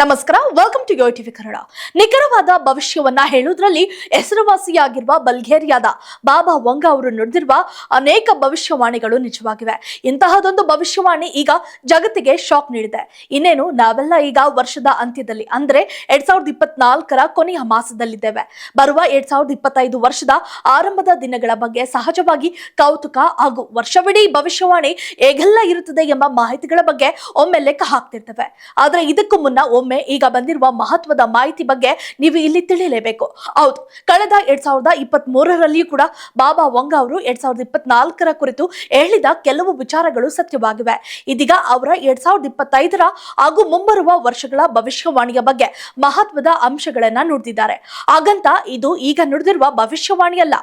ನಮಸ್ಕಾರ welcome to Yo TV Kannada. ನಿಖರವಾದ ಭವಿಷ್ಯವನ್ನ ಹೇಳುವುದರಲ್ಲಿ ಹೆಸರುವಾಸಿಯಾಗಿರುವ ಬಲ್ಗೇರಿಯಾದ ಬಾಬಾ ವಂಗ ಅವರು ನುಡಿದಿರುವ ಅನೇಕ ಭವಿಷ್ಯವಾಣಿಗಳು ನಿಜವಾಗಿವೆ. ಇಂತಹದೊಂದು ಭವಿಷ್ಯವಾಣಿ ಈಗ ಜಗತ್ತಿಗೆ ಶಾಕ್ ನೀಡಿದೆ. ಇನ್ನೇನು, ನಾವೆಲ್ಲ ಈಗ ವರ್ಷದ ಅಂತ್ಯದಲ್ಲಿ, ಅಂದ್ರೆ ಎರಡ್ ಸಾವಿರದ ಇಪ್ಪತ್ನಾಲ್ಕರ ಕೊನೆಯ ಮಾಸದಲ್ಲಿದ್ದೇವೆ. ಬರುವ ಎರಡ್ ಸಾವಿರದ ಇಪ್ಪತ್ತೈದು ವರ್ಷದ ಆರಂಭದ ದಿನಗಳ ಬಗ್ಗೆ ಸಹಜವಾಗಿ ಕೌತುಕ ಹಾಗೂ ವರ್ಷವಿಡೀ ಭವಿಷ್ಯವಾಣಿ ಹೇಗೆಲ್ಲ ಇರುತ್ತದೆ ಎಂಬ ಮಾಹಿತಿಗಳ ಬಗ್ಗೆ ಒಮ್ಮೆ ಲೆಕ್ಕ ಹಾಕ್ತಿರ್ತವೆ. ಆದ್ರೆ ಇದಕ್ಕೂ ಮುನ್ನ ಒಮ್ಮೆ ಈಗ ಬಂದಿರುವ ಮಹತ್ವದ ಮಾಹಿತಿ ಬಗ್ಗೆ ನೀವು ಇಲ್ಲಿ ತಿಳಿಯಲೇಬೇಕು. ಹೌದು, ಕಳೆದ ಎರಡ್ ಸಾವಿರದ ಇಪ್ಪತ್ತ್ ಮೂರರಲ್ಲಿಯೂ ಕೂಡ ಬಾಬಾ ವಂಗ ಅವರು ಎರಡ್ ಸಾವಿರದ ಇಪ್ಪತ್ನಾಲ್ಕರ ಕುರಿತು ಹೇಳಿದ ಕೆಲವು ವಿಚಾರಗಳು ಸತ್ಯವಾಗಿವೆ. ಇದೀಗ ಅವರ ಎರಡ್ ಸಾವಿರದ ಇಪ್ಪತ್ತೈದರ ಹಾಗೂ ಮುಂಬರುವ ವರ್ಷಗಳ ಭವಿಷ್ಯವಾಣಿಯ ಬಗ್ಗೆ ಮಹತ್ವದ ಅಂಶಗಳನ್ನ ನುಡಿದಿದ್ದಾರೆ. ಹಾಗಂತ ಇದು ಈಗ ನುಡಿದಿರುವ ಭವಿಷ್ಯವಾಣಿಯಲ್ಲ.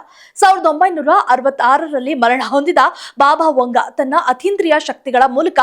ಸಾವಿರದ ಒಂಬೈನೂರ ಅರವತ್ತಾರರಲ್ಲಿ ಮರಣ ಹೊಂದಿದ ಬಾಬಾ ವಂಗ ತನ್ನ ಅತೀಂದ್ರಿಯ ಶಕ್ತಿಗಳ ಮೂಲಕ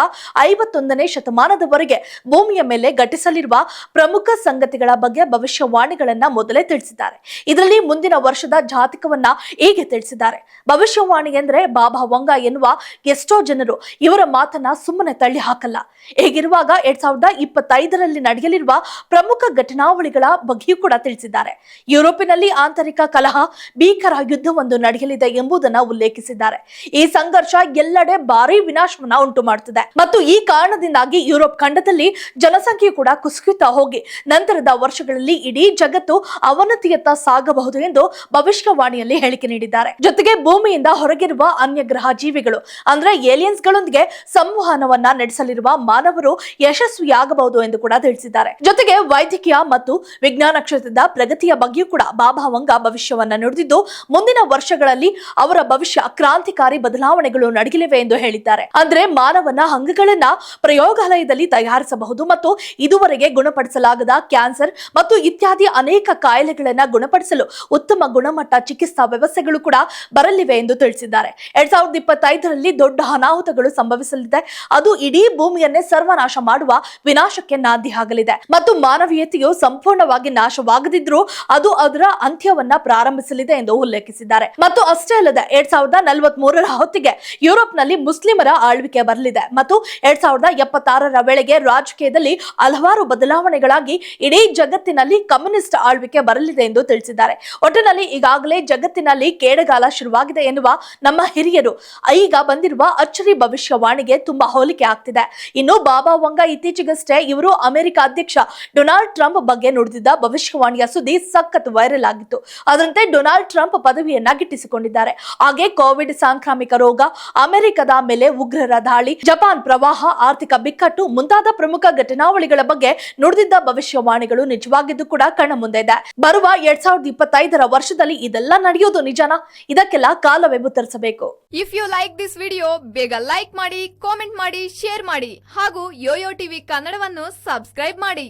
ಐವತ್ತೊಂದನೇ ಶತಮಾನದವರೆಗೆ ಭೂಮಿಯ ಮೇಲೆ ಘಟಿಸಲಿರುವ ಪ್ರಮುಖ ಸಂಗತಿಗಳ ಬಗ್ಗೆ ಭವಿಷ್ಯವಾಣಿಗಳನ್ನ ಮೊದಲೇ ತಿಳಿಸಿದ್ದಾರೆ. ಇದರಲ್ಲಿ ಮುಂದಿನ ವರ್ಷದ ಜಾತಕವನ್ನ ಹೀಗೆ ತಿಳಿಸಿದ್ದಾರೆ. ಭವಿಷ್ಯವಾಣಿ ಎಂದ್ರೆ ಬಾಬಾ ವಂಗ ಎನ್ನುವ ಎಷ್ಟೋ ಜನರು ಇವರ ಮಾತನ್ನ ಸುಮ್ಮನೆ ತಳ್ಳಿ ಹಾಕಲ್ಲ. ಹೇಗಿರುವಾಗ ಎರಡ್ ಸಾವಿರದ ಇಪ್ಪತ್ತೈದರಲ್ಲಿ ನಡೆಯಲಿರುವ ಪ್ರಮುಖ ಘಟನಾವಳಿಗಳ ಬಗ್ಗೆಯೂ ಕೂಡ ತಿಳಿಸಿದ್ದಾರೆ. ಯುರೋಪಿನಲ್ಲಿ ಆಂತರಿಕ ಕಲಹ, ಭೀಕರ ಯುದ್ಧವೊಂದು ನಡೆಯಲಿದೆ ಎಂಬುದನ್ನ ಉಲ್ಲೇಖಿಸಿದ್ದಾರೆ. ಈ ಸಂಘರ್ಷ ಎಲ್ಲೆಡೆ ಭಾರಿ ವಿನಾಶವನ್ನ ಉಂಟು ಮಾಡುತ್ತಿದೆ ಮತ್ತು ಈ ಕಾರಣದಿಂದಾಗಿ ಯುರೋಪ್ ಖಂಡದಲ್ಲಿ ಜನಸಂಖ್ಯೆ ಕೂಡ ಕುಸಿಯುತ್ತಾ ಹೋಗಿ ನಂತರದ ವರ್ಷಗಳಲ್ಲಿ ಇಡೀ ಜಗತ್ತು ಅವನತಿಯತ್ತ ಸಾಗಬಹುದು ಎಂದು ಭವಿಷ್ಯವಾಣಿಯಲ್ಲಿ ಹೇಳಿಕೆ ನೀಡಿದ್ದಾರೆ. ಜೊತೆಗೆ ಭೂಮಿಯಿಂದ ಹೊರಗಿರುವ ಅನ್ಯ ಗ್ರಹ ಜೀವಿಗಳು, ಅಂದ್ರೆ ಏಲಿಯನ್ಸ್ ಗಳೊಂದಿಗೆ ಸಂವಹನವನ್ನ ನಡೆಸಲಿರುವ ಮಾನವರು ಯಶಸ್ವಿಯಾಗಬಹುದು ಎಂದು ಕೂಡ ತಿಳಿಸಿದ್ದಾರೆ. ಜೊತೆಗೆ ವೈದ್ಯಕೀಯ ಮತ್ತು ವಿಜ್ಞಾನ ಕ್ಷೇತ್ರದ ಪ್ರಗತಿಯ ಬಗ್ಗೆಯೂ ಕೂಡ ಬಾಬಾ ವಂಗ ಭವಿಷ್ಯವನ್ನ ನುಡಿದಿದ್ದು, ಮುಂದಿನ ವರ್ಷಗಳಲ್ಲಿ ಅವರ ಭವಿಷ್ಯ ಕ್ರಾಂತಿಕಾರಿ ಬದಲಾವಣೆಗಳು ನಡೆಯಲಿವೆ ಎಂದು ಹೇಳಿದ್ದಾರೆ. ಅಂದ್ರೆ ಮಾನವನ ಅಂಗಗಳನ್ನ ಪ್ರಯೋಗಾಲಯದಲ್ಲಿ ತಯಾರಿಸಬಹುದು ಮತ್ತು ಇದುವರೆಗೆ ಗುಣಪಡಿಸಲಾಗದ ಕ್ಯಾನ್ಸರ್ ಮತ್ತು ಇತ್ಯಾದಿ ಅನೇಕ ಕಾಯಿಲೆಗಳನ್ನ ಗುಣಪಡಿಸಲು ಉತ್ತಮ ಗುಣಮಟ್ಟ ಚಿಕಿತ್ಸಾ ವ್ಯವಸ್ಥೆಗಳು ಕೂಡ ಬರಲಿವೆ ಎಂದು ತಿಳಿಸಿದ್ದಾರೆ. ಎರಡ್ ಸಾವಿರದ ಇಪ್ಪತ್ತೈದರಲ್ಲಿ ದೊಡ್ಡ ಅನಾಹುತಗಳು ಸಂಭವಿಸಲಿದೆ. ಅದು ಇಡೀ ಭೂಮಿಯನ್ನೇ ಸರ್ವನಾಶ ಮಾಡುವ ವಿನಾಶಕ್ಕೆ ನಾಂದಿ ಆಗಲಿದೆ ಮತ್ತು ಮಾನವೀಯತೆಯು ಸಂಪೂರ್ಣವಾಗಿ ನಾಶವಾಗದಿದ್ರೂ ಅದು ಅದರ ಅಂತ್ಯವನ್ನ ಪ್ರಾರಂಭಿಸಲಿದೆ ಎಂದು ಉಲ್ಲೇಖಿಸಿದ್ದಾರೆ. ಮತ್ತು ಅಷ್ಟೇ ಅಲ್ಲದೆ ಎರಡ್ ಸಾವಿರದ ನಲವತ್ ಮೂರರ ಹೊತ್ತಿಗೆ ಯುರೋಪ್ನಲ್ಲಿ ಮುಸ್ಲಿಮರ ಆಳ್ವಿಕೆ ಬರಲಿದೆ. ಮತ್ತು ಎರಡ್ ಸಾವಿರದ ಎಪ್ಪತ್ತಾರರ ವೇಳೆಗೆ ರಾಜಕೀಯದಲ್ಲಿ ಹಲವಾರು ಬದಲಾವಣೆಗಳಾಗಿ ಇಡೀ ಜಗತ್ತಿನಲ್ಲಿ ಕಮ್ಯುನಿಸ್ಟ್ ಆಳ್ವಿಕೆ ಬರಲಿದೆ ಎಂದು ತಿಳಿಸಿದ್ದಾರೆ. ಒಟ್ಟಿನಲ್ಲಿ ಈಗಾಗಲೇ ಜಗತ್ತಿನಲ್ಲಿ ಕೇಡಗಾಲ ಶುರುವಾಗಿದೆ ಎನ್ನುವ ನಮ್ಮ ಹಿರಿಯರು ಈಗ ಬಂದಿರುವ ಅಚ್ಚರಿ ಭವಿಷ್ಯವಾಣಿಗೆ ತುಂಬಾ ಹೋಲಿಕೆ ಆಗ್ತಿದೆ. ಇನ್ನು ಬಾಬಾ ವಂಗ ಇತ್ತೀಚೆಗಷ್ಟೇ ಇವರು ಅಮೆರಿಕ ಅಧ್ಯಕ್ಷ ಡೊನಾಲ್ಡ್ ಟ್ರಂಪ್ ಬಗ್ಗೆ ನುಡಿದಿದ್ದ ಭವಿಷ್ಯವಾಣಿಯ ಸುದ್ದಿ ಸಖತ್ ವೈರಲ್ ಆಗಿತ್ತು. ಅದರಂತೆ ಡೊನಾಲ್ಡ್ ಟ್ರಂಪ್ ಪದವಿಯನ್ನ ಗಿಟ್ಟಿಸಿಕೊಂಡಿದ್ದಾರೆ ಹಾಗೆ ಕೋವಿಡ್ ಸಾಂಕ್ರಾಮಿಕ ರೋಗ, ಅಮೆರಿಕದ ಮೇಲೆ ಉಗ್ರರ ದಾಳಿ, ಜಪಾನ್ ಪ್ರವಾಹ, ಆರ್ಥಿಕ ಬಿಕ್ಕಟ್ಟು ಮುಂತಾದ ಪ್ರಮುಖ ಘಟನಾವಳಿಗಳ ಬಗ್ಗೆ ನುಡಿದಿದ್ದ ಭವಿಷ್ಯವಾಣಿಗಳು ನಿಜವಾಗಿದ್ದು ಕೂಡ ಕಣ್ಣ ಮುಂದೆ ಇದೆ. ಬರುವ ಎರಡ್ ಸಾವಿರದ ಇಪ್ಪತ್ತೈದರ ವರ್ಷದಲ್ಲಿ ಇದೆಲ್ಲ ನಡೆಯೋದು ನಿಜನಾ? ಇದಕ್ಕೆಲ್ಲ ಕಾಲವೇ ಉತ್ತರಿಸಬೇಕು if you like this video ಬೇಗ ಲೈಕ್ ಮಾಡಿ ಕಾಮೆಂಟ್ ಮಾಡಿ ಶೇರ್ ಮಾಡಿ ಹಾಗೂ ಯೋಯೋ ಟಿವಿ ಕನ್ನಡವನ್ನು ಸಬ್ಸ್ಕ್ರೈಬ್ ಮಾಡಿ.